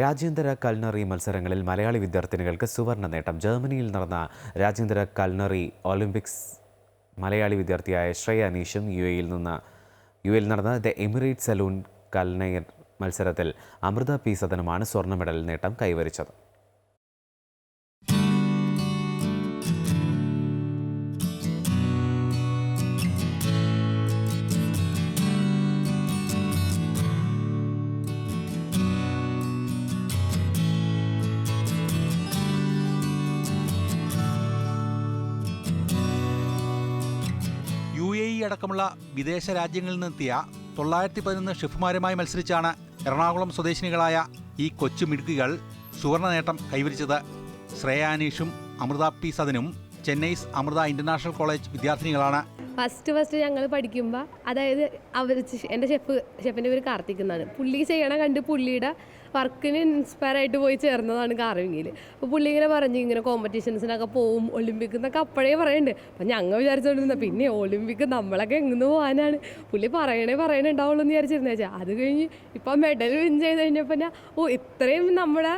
രാജ്യാന്തര കൽനറി മത്സരങ്ങളിൽ മലയാളി വിദ്യാർത്ഥിനികൾക്ക് സുവർണ നേട്ടം. ജർമ്മനിയിൽ നടന്ന രാജ്യാന്തര കൽനറി ഒളിമ്പിക്സ് മലയാളി വിദ്യാർത്ഥിയായ ശ്രേയ അനീഷും യു എയിൽ നിന്ന് യു എയിൽ നടന്ന ദ എമിറേറ്റ് സലൂൺ കൽനയർ മത്സരത്തിൽ അമൃത പി സദനമാണ് സ്വർണ മെഡൽ നേട്ടം കൈവരിച്ചത്. അടക്കമുള്ള വിദേശ രാജ്യങ്ങളിൽ നിന്നെത്തിയ തൊള്ളായിരത്തി പതിനൊന്ന് ഷെഫുമാരുമായി മത്സരിച്ചാണ് എറണാകുളം സ്വദേശിനികളായ ഈ കൊച്ചു മിടുക്കികൾ സുവർണ നേട്ടം കൈവരിച്ചത് ശ്രേയാനീഷും അമൃത പി സദനും ചെന്നൈസ് അമൃത ഇന്റർനാഷണൽ കോളേജ് വിദ്യാർത്ഥിനികളാണ്. ഫസ്റ്റ് ഫസ്റ്റ് ഞങ്ങൾ പഠിക്കുമ്പോൾ അതായത് അവർ എന്റെ ഷെഫ് ഷെഫിന്റെ പേര് കാർത്തിക് എന്നാണ്. പുള്ളി ചെയ്യണ കണ്ട് പുള്ളിയുടെ വർക്കിന് ഇൻസ്പയർ ആയിട്ട് പോയി ചേർന്നതാണ് കാർവിങ്ങിൽ അപ്പോൾ പുള്ളി ഇങ്ങനെ പറഞ്ഞു ഇങ്ങനെ കോമ്പറ്റീഷൻസിനൊക്കെ പോവും ഒളിമ്പിക് എന്നൊക്കെ അപ്പോഴേ പറയുന്നുണ്ട് അപ്പം ഞങ്ങൾ വിചാരിച്ചോണ്ടിരുന്ന പിന്നെ ഒളിമ്പിക് നമ്മളൊക്കെ എങ്ങനെ പോകാനാണ് പുള്ളി പറയണേ പറയണേ ഉണ്ടാവുള്ളൂ എന്ന് വിചാരിച്ചിരുന്ന വെച്ചാൽ അത് കഴിഞ്ഞ് ഇപ്പം മെഡൽ വിൻ ചെയ്ത് കഴിഞ്ഞപ്പോൾ ഞാൻ ഓ ഇത്രയും നമ്മുടെ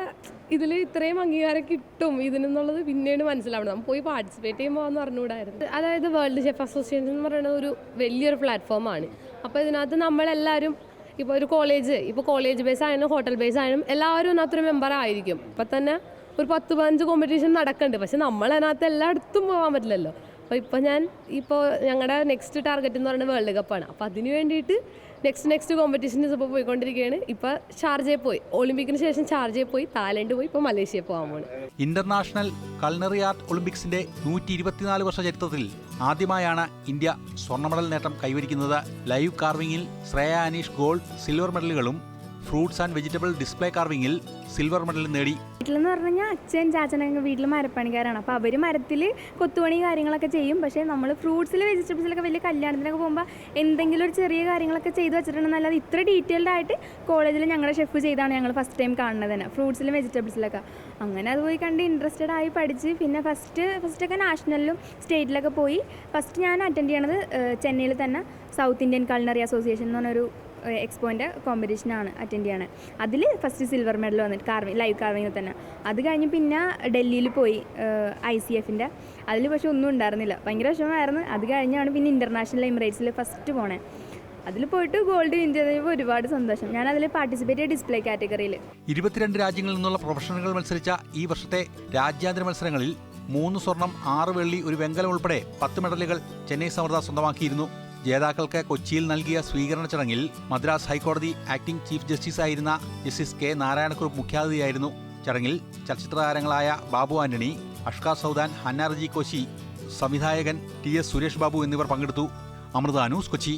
ഇതിൽ ഇത്രയും അംഗീകാരം കിട്ടും ഇതിനെന്നുള്ളത് പിന്നീട് മനസ്സിലാവണം. നമ്മൾ പോയി പാർട്ടിസിപ്പേറ്റ് ചെയ്യുമ്പോൾ എന്ന് പറഞ്ഞുകൂടായിരുന്നു അതായത് വേൾഡ് ഷെഫ് അസോസിയേഷൻ എന്ന് പറയുന്നത് ഒരു വലിയൊരു പ്ലാറ്റ്ഫോമാണ് അപ്പോൾ ഇതിനകത്ത് നമ്മളെല്ലാവരും ഇപ്പോൾ ഒരു കോളേജ് ഇപ്പോൾ കോളേജ് ബേസ് ആയാലും ഹോട്ടൽ ബേസ് ആയാലും എല്ലാവരും അതിനകത്തൊരു മെമ്പർ ആയിരിക്കും. ഇപ്പം തന്നെ ഒരു പത്ത് പതിനഞ്ച് കോമ്പറ്റീഷൻ നടക്കുന്നുണ്ട് പക്ഷെ നമ്മളതിനകത്ത് എല്ലായിടത്തും പോകാൻ പറ്റില്ലല്ലോ. അപ്പോൾ ഇപ്പോൾ ഞാൻ ഇപ്പോൾ ഞങ്ങളുടെ നെക്സ്റ്റ് ടാർഗറ്റ് എന്ന് പറയുന്നത് വേൾഡ് കപ്പാണ് അപ്പോൾ അതിന് വേണ്ടിയിട്ട് നെക്സ്റ്റ് നെക്സ്റ്റ് കോമ്പറ്റീഷൻസ് ഇപ്പോൾ പോയിക്കൊണ്ടിരിക്കുകയാണ് ഇപ്പോൾ ഷാർജയിൽ പോയി. ഒളിമ്പിക്കിന് ശേഷം ഷാർജയിൽ പോയി. തായ്ലൻഡ് പോയി. ഇപ്പോൾ മലേഷ്യയിൽ പോകാൻ പോണ് ഇന്റർനാഷണൽ കൾണറി ആർട്ട് ഒളിമ്പിക്സിന്റെ നൂറ്റി ഇരുപത്തിനാല് വർഷ ചരിത്രത്തിൽ ആദ്യമായാണ് ഇന്ത്യ സ്വർണ മെഡൽ നേട്ടം കൈവരിക്കുന്നത്. ലൈവ് കാർവിംഗിൽ ശ്രേയ അനീഷ് ഗോൾഡ് സിൽവർ മെഡലുകളും ഫ്രൂട്ട്സ് ആൻഡ് വെജിറ്റബിൾ ഡിസ്പ്ലേ കാർവിംഗിൽ സിൽവർ മെഡൽ നേടി. വീട്ടിലെന്ന് പറഞ്ഞു കഴിഞ്ഞാൽ അച്ഛൻ ചാച്ചനൊക്കെ വീട്ടിൽ മരപ്പണിക്കാരാണ്. അപ്പോൾ അവർ മരത്തിൽ കൊത്തുപണി കാര്യങ്ങളൊക്കെ ചെയ്യും. പക്ഷേ നമ്മൾ ഫ്രൂട്ട്സിൽ വെജിറ്റബിൾസിലൊക്കെ വലിയ കല്യാണത്തിനൊക്കെ പോകുമ്പോൾ എന്തെങ്കിലും ഒരു ചെറിയ കാര്യങ്ങളൊക്കെ ചെയ്ത് വെച്ചിട്ടുണ്ടെന്നല്ലാതെ ഇത്ര ഡീറ്റെയിൽഡ് ആയിട്ട് കോളേജിൽ ഞങ്ങളുടെ ഷെഫ് ചെയ്താണ് ഞങ്ങൾ ഫസ്റ്റ് ടൈം കാണുന്നത് തന്നെ ഫ്രൂട്ട്സിലും വെജിറ്റബിൾസിലൊക്കെ അങ്ങനെ അത് പോയി കണ്ട് ഇൻട്രസ്റ്റഡ് ആയി പഠിച്ച് പിന്നെ ഫസ്റ്റ് ഫസ്റ്റൊക്കെ നാഷണലിലും സ്റ്റേറ്റിലൊക്കെ പോയി. ഫസ്റ്റ് ഞാൻ അറ്റൻഡ് ചെയ്യണത് ചെന്നൈയിൽ തന്നെ സൗത്ത് ഇന്ത്യൻ കൾണറി അസോസിയേഷൻ എന്ന് പറഞ്ഞൊരു എക്സ്പോന്റെ കോമ്പറ്റീഷനാണ് അറ്റൻഡ് ചെയ്യണത് അതിൽ ഫസ്റ്റ് സിൽവർ മെഡൽ വന്നിട്ട് കാർവിംഗ് ലൈവ് കാർവിങ്ങിൽ തന്നെ. അത് കഴിഞ്ഞ് പിന്നെ ഡൽഹിയിൽ പോയി ഐ സി എഫിന്റെ അതിൽ പക്ഷെ ഒന്നും ഉണ്ടായിരുന്നില്ല. ഭയങ്കര വിഷമമായിരുന്നു. അത് കഴിഞ്ഞാണ് പിന്നെ ഇന്റർനാഷണൽ എമിറേറ്റ്സിൽ ഫസ്റ്റ് പോണേ. അതിൽ പോയിട്ട് ഗോൾഡ് വിൻ ചെയ്തപ്പോൾ ഒരുപാട് സന്തോഷം. ഞാൻ അതിൽ പാർട്ടിസിപ്പേറ്റ് ഡിസ്പ്ലേ കാറ്റഗറിയിൽ ഇരുപത്തിരണ്ട് രാജ്യങ്ങളിൽ നിന്നുള്ള പ്രൊഫഷണലുകൾ മത്സരിച്ച ഈ വർഷത്തെ രാജ്യാന്തര മത്സരങ്ങളിൽ മൂന്ന് സ്വർണം ആറ് വെള്ളി ഒരു വെങ്കലം ഉൾപ്പെടെ പത്ത് മെഡലുകൾ ചെന്നൈ സമൃദ്ധ സ്വന്തമാക്കിയിരുന്നു. ജേതാക്കൾക്ക് കൊച്ചിയിൽ നൽകിയ സ്വീകരണ ചടങ്ങിൽ മദ്രാസ് ഹൈക്കോടതി ആക്ടിംഗ് ചീഫ് ജസ്റ്റിസ് ആയിരുന്ന ജസ്റ്റിസ് കെ നാരായണക്കുറുപ്പ് മുഖ്യാതിഥിയായിരുന്നു. ചടങ്ങിൽ ചലച്ചിത്ര താരങ്ങളായ ബാബു ആന്റണി അഷ്ക സൗദാൻ ഹന്നാർജി കോശി സംവിധായകൻ ടി എസ് സുരേഷ് ബാബു എന്നിവർ പങ്കെടുത്തു. അമൃത ന്യൂസ് കൊച്ചി.